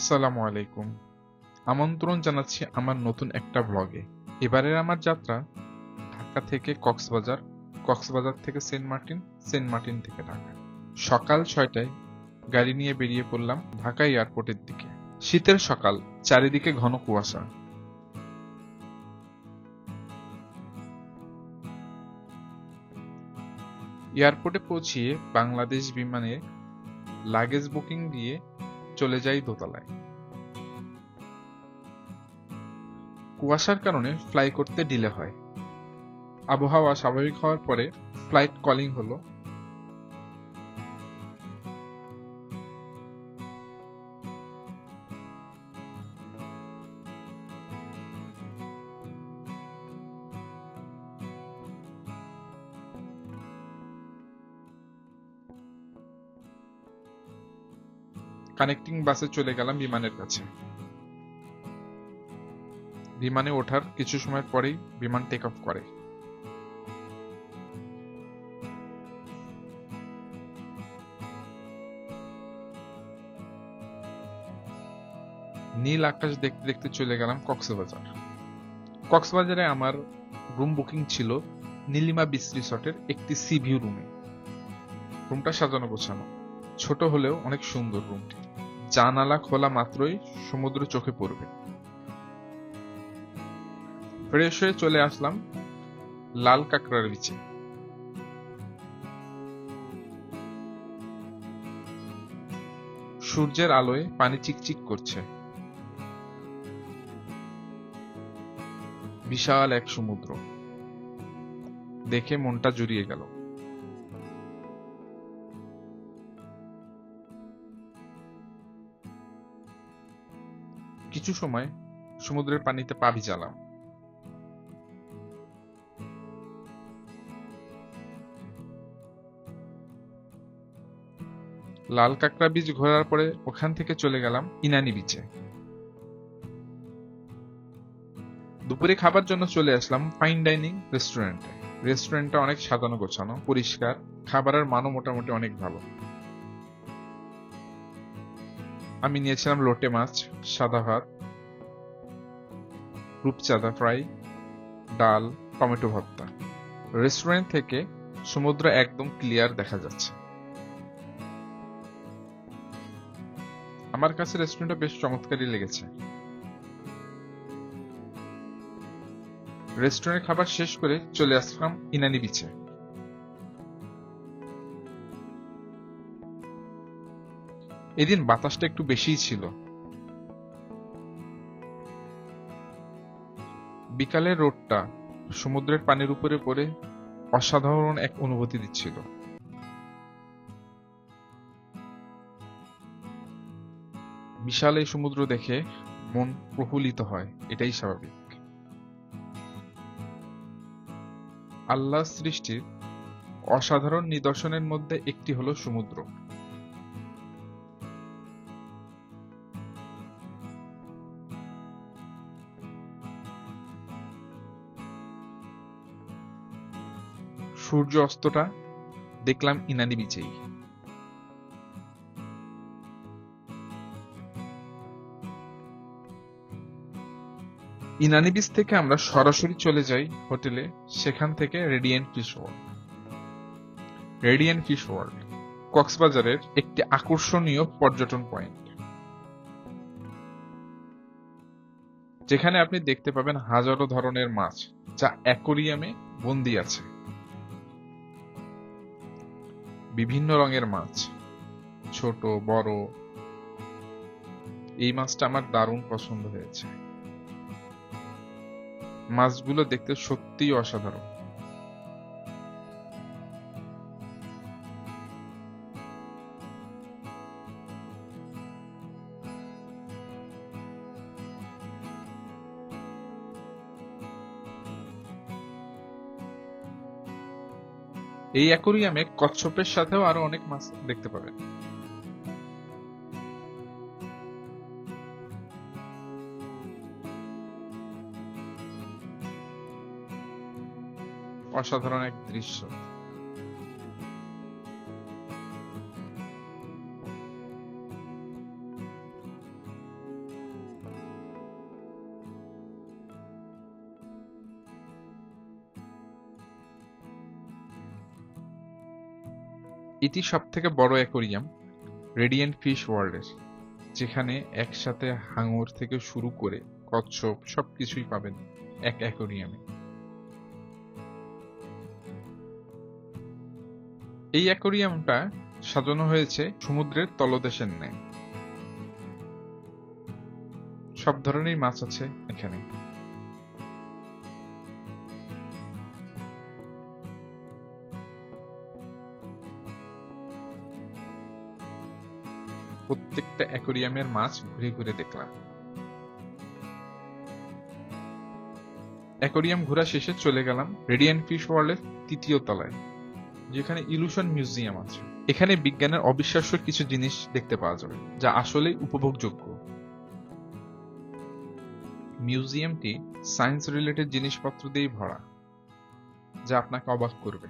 আসসালামু আলাইকুম। আমন্ত্রণ জানাচ্ছি আমার নতুন একটা ব্লগে এবারের আমার যাত্রা ঢাকা থেকে কক্সবাজার কক্সবাজার থেকে সেন্ট মার্টিন সেন্ট মার্টিন থেকে ঢাকা। সকাল ছয়টায় গাড়ি নিয়ে বেরিয়ে পড়লাম ঢাকা এয়ারপোর্টের দিকে। শীতের সকাল, চারিদিকে ঘন কুয়াশা। এয়ারপোর্টে পৌঁছিয়ে বাংলাদেশ বিমানে লাগেজ বুকিং দিয়ে চলে যাই দোতলায়। কুয়াশার কারণে ফ্লাই করতে ডিলে হয়। আবহাওয়া স্বাভাবিক হওয়ার পরে ফ্লাইট কলিং হলো। কানেক্টিং বাসে চলে গেলাম বিমানের কাছে। বিমানে ওঠার কিছু সময় পরেই বিমান টেক অফ করে। নীল আকাশ দেখতে দেখতে চলে গেলাম কক্সবাজার। কক্সবাজারে আমার রুম বুকিং ছিল নীলিমা বিচ রিসর্টের একটি সি ভিউ রুমে রুমটা সাজানো গোছানো। ছোট হলেও অনেক সুন্দর রুমটি জানালা খোলা মাত্রই সমুদ্র চোখে পড়বে। ফ্রেশ হয়ে চলে আসলাম লাল কাঁকড়ার বিচে। সূর্যের আলোয় পানি চিকচিক করছে। বিশাল এক সমুদ্র। দেখে মনটা জুড়িয়ে গেল। কিছু সময় সমুদ্রের পানিতে পা ভিজালাম। লাল কাঁকড়া বীজ ঘোরার পরে ওখান থেকে চলে গেলাম ইনানি বিচে দুপুরে খাবার জন্য চলে আসলাম ফাইন ডাইনিং রেস্টুরেন্টে রেস্টুরেন্টটা অনেক সাজানো গোছানো, পরিষ্কার খাবারের মানও মোটামুটি অনেক ভালো। আমি নিয়েছিলাম লোটে মাছ, সাদা ভাত, রূপচাঁদা ফ্রাই, ডাল, টমেটো ভর্তা। রেস্টুরেন্ট থেকে সমুদ্র একদম ক্লিয়ার দেখা যাচ্ছে। আমার কাছে রেস্টুরেন্টটা বেশ চমৎকারই লেগেছে। রেস্টুরেন্টের খাবার শেষ করে চলে আসলাম ইনানি বিচে। এদিন বাতাসটা একটু বেশিই ছিল। বিকালের রোডটা সমুদ্রের পানির উপরে পড়ে অসাধারণ এক অনুভূতি দিচ্ছিল। বিশাল এই সমুদ্র দেখে মন প্রফুল্লিত হয়, এটাই স্বাভাবিক। আল্লাহ সৃষ্টির অসাধারণ নিদর্শনের মধ্যে একটি হলো সমুদ্র। সূর্য অস্তটা দেখলাম ইনানি বিচেই ইনানি বিচ থেকে আমরা সরাসরি চলে যাই হোটেলে, সেখান থেকে radiant fish world. Radiant fish world, কক্সবাজারের একটি আকর্ষণীয় পর্যটন পয়েন্ট। যেখানে আপনি দেখতে পাবেন হাজারো ধরনের মাছ, যা অ্যাকোরিয়ামে বন্দি আছে। বিভিন্ন রঙের মাছ, ছোট, বড়। এই মাছটা আমার দারুণ পছন্দ হয়েছে। মাছগুলো দেখতে সত্যিই অসাধারণ। এই অ্যাকোরিয়ামে কচ্ছপের সাথেও আরও অনেক মাছ দেখতে পাবেন। অসাধারণ এক দৃশ্য। এটি সব থেকে বড় অ্যাকোরিয়াম, রেডিয়েন্ট ফিশ ওয়ার্ল্ডের, যেখানে একসাথে হাঙর থেকে শুরু করে কচ্ছপ সবকিছুই পাবেন এক অ্যাকোরিয়ামে। এই অ্যাকোরিয়ামটা সাজানো হয়েছে সমুদ্রের তলদেশের ন্যায়। সব ধরনের মাছ আছে এখানে। প্রত্যেকটা অ্যাকোরিয়ামের মাছ ঘুরে ঘুরে দেখলাম। অ্যাকোরিয়াম ঘোরা শেষে চলে গেলাম রেডিয়েন্ট ফিশ ওয়ার্ল্ডের তৃতীয় তলায়, যেখানে ইলুশন মিউজিয়াম আছে। এখানে বিজ্ঞানের অবিশ্বাস্য কিছু জিনিস দেখতে পাওয়া যাবে যা আসলেই উপভোগযোগ্য। মিউজিয়ামটি সায়েন্স রিলেটেড জিনিসপত্র দিয়েই ভরা, যা আপনাকে অবাক করবে।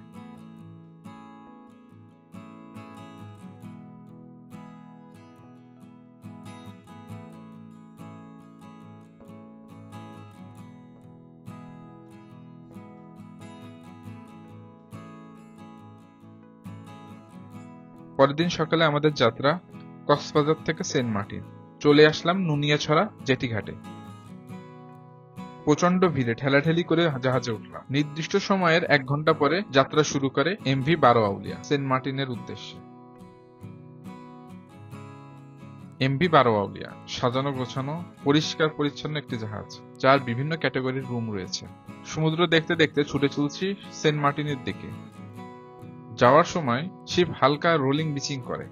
পরের দিন সকালে আমাদের যাত্রা কক্সবাজার থেকে সেন্ট মার্টিন। চলে আসলাম নুনিয়াছড়া জেটি ঘাটে প্রচণ্ড ভিড়ে ঠেলাঠেলি করে জাহাজে উঠলাম। নির্দিষ্ট সময়ের এক ঘণ্টা পরে যাত্রা শুরু করে এমভি বারো আউলিয়া, সেন্ট মার্টিনের উদ্দেশ্যে। এমভি বারো আউলিয়া, সাজানো গোছানো, পরিষ্কার পরিচ্ছন্ন একটি জাহাজ, যার বিভিন্ন ক্যাটাগরির রুম রয়েছে। সমুদ্র দেখতে দেখতে ছুটে চলছি সেন্ট মার্টিনের দিকে। যাওয়ার সময় শিপ হালকা রোলিং বিচিং করে।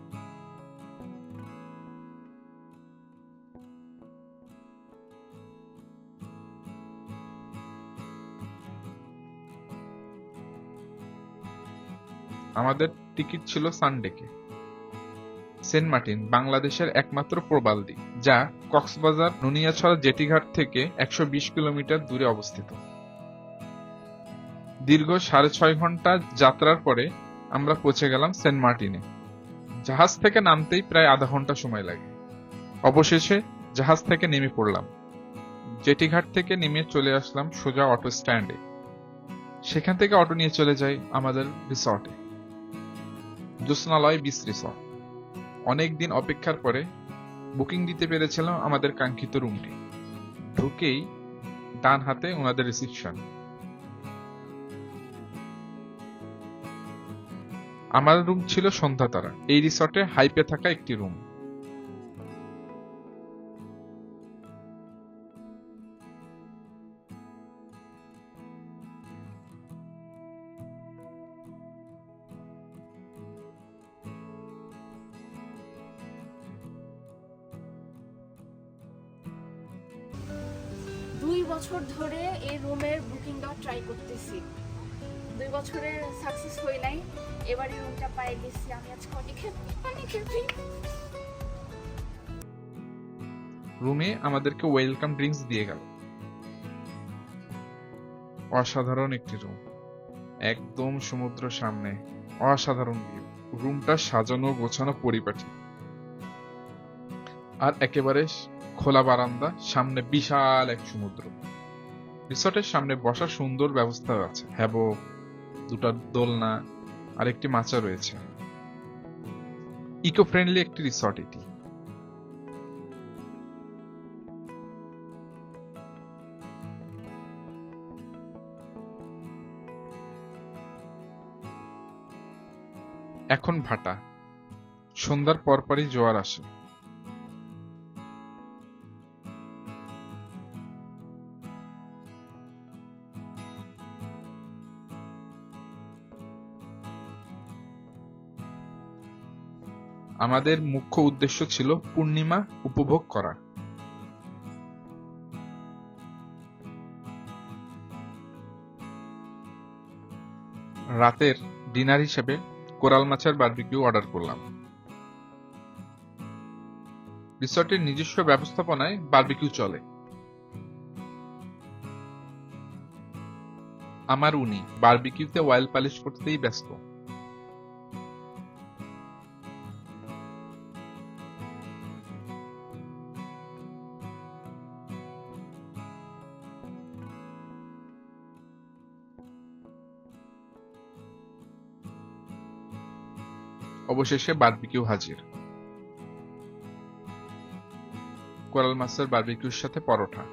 আমাদের টিকিট ছিল সানডেকে। সেন্ট মার্টিন বাংলাদেশের একমাত্র প্রবাল দ্বীপ, যা কক্সবাজার নুনিয়াছড়া জেটিঘাট থেকে একশো বিশ কিলোমিটার দূরে অবস্থিত। দীর্ঘ সাড়ে ছয় ঘণ্টা যাত্রার পরে আমরা পৌঁছে গেলাম সেন্ট মার্টিনে। জাহাজ থেকে নামতেই প্রায় আধা ঘণ্টা সময় লাগে। অবশেষে জাহাজ থেকে নেমে পড়লাম। জেটিঘাট থেকে নেমে চলে আসলাম সোজা অটো স্ট্যান্ডে। সেখান থেকে অটো নিয়ে চলে যাই আমাদের রিসর্টে। Jyotsnaloy beach resort. অনেক দিন অপেক্ষার পরে বুকিং দিতে পেরেছিলাম আমাদের কাঙ্ক্ষিত রুমটি। ঢুকেই ডান হাতে ওনাদের রিসিপশন। আমার রুম ছিল সন্ধ্যা তারা এই রিসর্টে হাইপে থাকা একটি রুম দুই বছর ধরে এই রুমের বুকিং দেওয়ার ট্রাই করতেছি। দুই বছরের সাকসেস হই নাই। এবার রুমটা পাই গেছি, আমি আজকে অনেক হ্যাপি অনেক রুমে আমাদেরকে ওয়েলকাম ড্রিঙ্কস দিয়ে গেল। অসাধারণ একটি রুম একদম সমুদ্র সামনে, অসাধারণ ভিউ রুমটা সাজানো, গোছানো, পরিপাটি। আর একেবারে খোলা বারান্দা, সামনে বিশাল এক সমুদ্র। রিসর্টের সামনে বসার সুন্দর ব্যবস্থা আছে। হ্যাবক দুটা দোলনা আর একটি মাচা রয়েছে। ইকো ফ্রেন্ডলি একটি রিসর্ট এটি। এখন ভাটা। সন্ধ্যার পরপরই জোয়ার আসে। আমাদের মুখ্য উদ্দেশ্য ছিল পূর্ণিমা উপভোগ করা। রাতের ডিনার হিসেবে কোরাল মাছের বারবিকিউ অর্ডার করলাম। রিসর্টের নিজস্ব ব্যবস্থাপনায় বারবিকিউ চলে। আমার উনি বারবিকিউতে অয়েল পালিশ করতেই ব্যস্ত। অবশেষে বারবিকিউ হাজির। কোরাল মাছের বারবিকিউর সাথে পরোটা।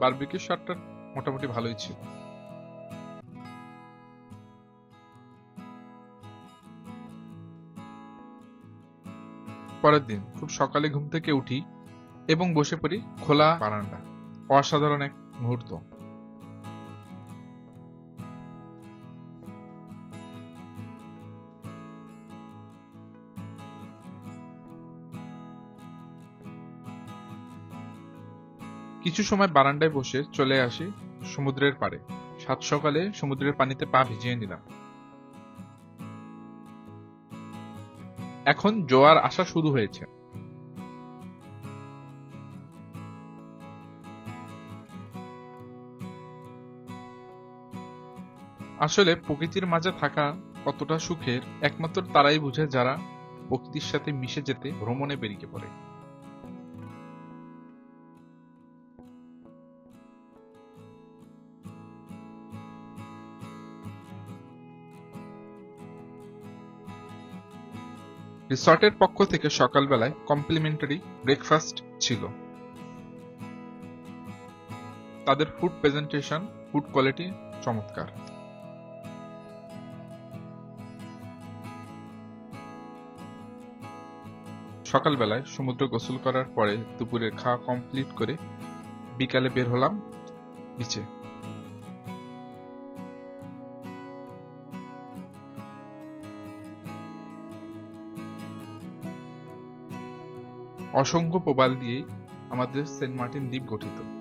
বারবিকিউ স্বাদটা মোটামুটি ভালোই ছিল। পরের দিন খুব সকালে ঘুম থেকে উঠি এবং বসে পড়ি খোলা বারান্দা অসাধারণ এক মুহূর্ত। কিছু সময় বারান্দায় বসে চলে আসি সমুদ্রের পাড়ে। সাত সকালে সমুদ্রের পানিতে পা ভিজিয়ে নিলাম। এখন জোয়ার আসা শুরু হয়েছে। আসলে প্রকৃতির মাঝে থাকা কতটা সুখের, একমাত্র তারাই বুঝে যারা প্রকৃতির সাথে মিশে যেতে ভ্রমণে বেরিয়ে পড়ে। রিসর্টের পক্ষ থেকে সকালবেলায় কমপ্লিমেন্টারি ব্রেকফাস্ট ছিল। তাদের ফুড প্রেজেন্টেশন ফুড কোয়ালিটি চমৎকার। সকালবেলায় সমুদ্র গোসল করার পরে দুপুরের খাওয়া কমপ্লিট করে বিকালে বের হলাম বিচে অসংখ্য প্রবাল দিয়ে আমাদের সেন্ট মার্টিন দ্বীপ গঠিত।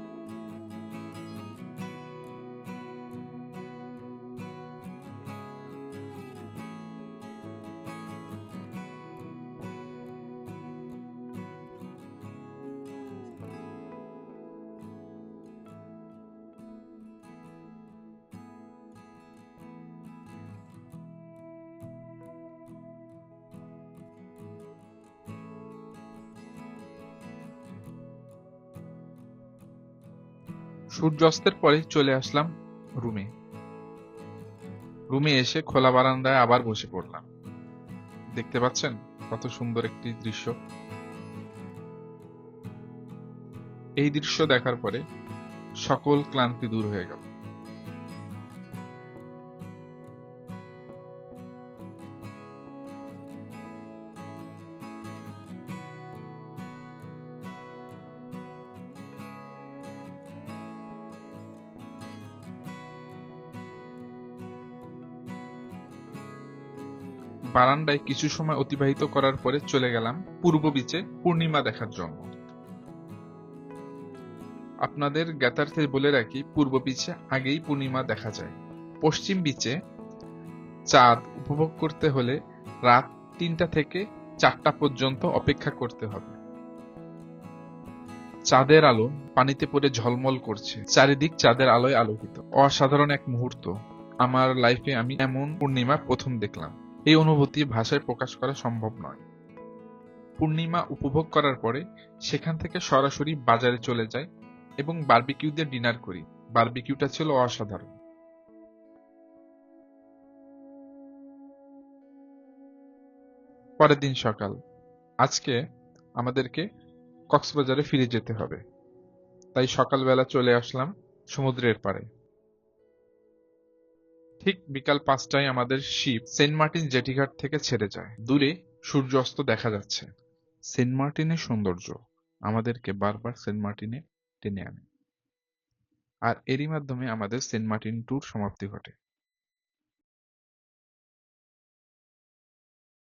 সূর্যাস্তের পরে চলে আসলাম রুমে। রুমে এসে খোলা বারান্দায় আবার বসে পড়লাম। দেখতে পাচ্ছেন কত সুন্দর একটি দৃশ্য। এই দৃশ্য দেখার পরে সকল ক্লান্তি দূর হয়ে গেল। বারান্দায় কিছু সময় অতিবাহিত করার পরে চলে গেলাম পূর্ব বিচে পূর্ণিমা দেখার জন্য। আপনাদের জ্ঞাতার্থে বলে রাখি, পূর্ব বিচে আগেই পূর্ণিমা দেখা যায়। পশ্চিম বিচে চাঁদ উপভোগ করতে হলে রাত তিনটা থেকে চারটা পর্যন্ত অপেক্ষা করতে হবে। চাঁদের আলো পানিতে পড়ে ঝলমল করছে। চারিদিক চাঁদের আলোয় আলোকিত। অসাধারণ এক মুহূর্ত। আমার লাইফে আমি এমন পূর্ণিমা প্রথম দেখলাম। এই অনুভূতি ভাষায় প্রকাশ করা সম্ভব নয়। পূর্ণিমা উপভোগ করার পরে সেখান থেকে সরাসরি বাজারে চলে যাই এবং বারবিকিউ দিয়ে ডিনার করি। বারবিকিউটা ছিল অসাধারণ। পরের দিন সকাল। আজকে আমাদেরকে কক্সবাজারে ফিরে যেতে হবে। তাই সকালবেলা চলে আসলাম সমুদ্রের পাড়ে। ঠিক বিকাল পাঁচটায় আমাদের শিপ সেন্ট মার্টিন জেটিঘাট থেকে ছেড়ে যায়। দূরে সূর্যাস্ত দেখা যাচ্ছে। সেন্ট মার্টিনের সৌন্দর্য আমাদেরকে বারবার সেন্ট মার্টিনে টেনে আনে। আর এরই মাধ্যমে আমাদের সেন্ট মার্টিন ট্যুর সমাপ্তি ঘটে।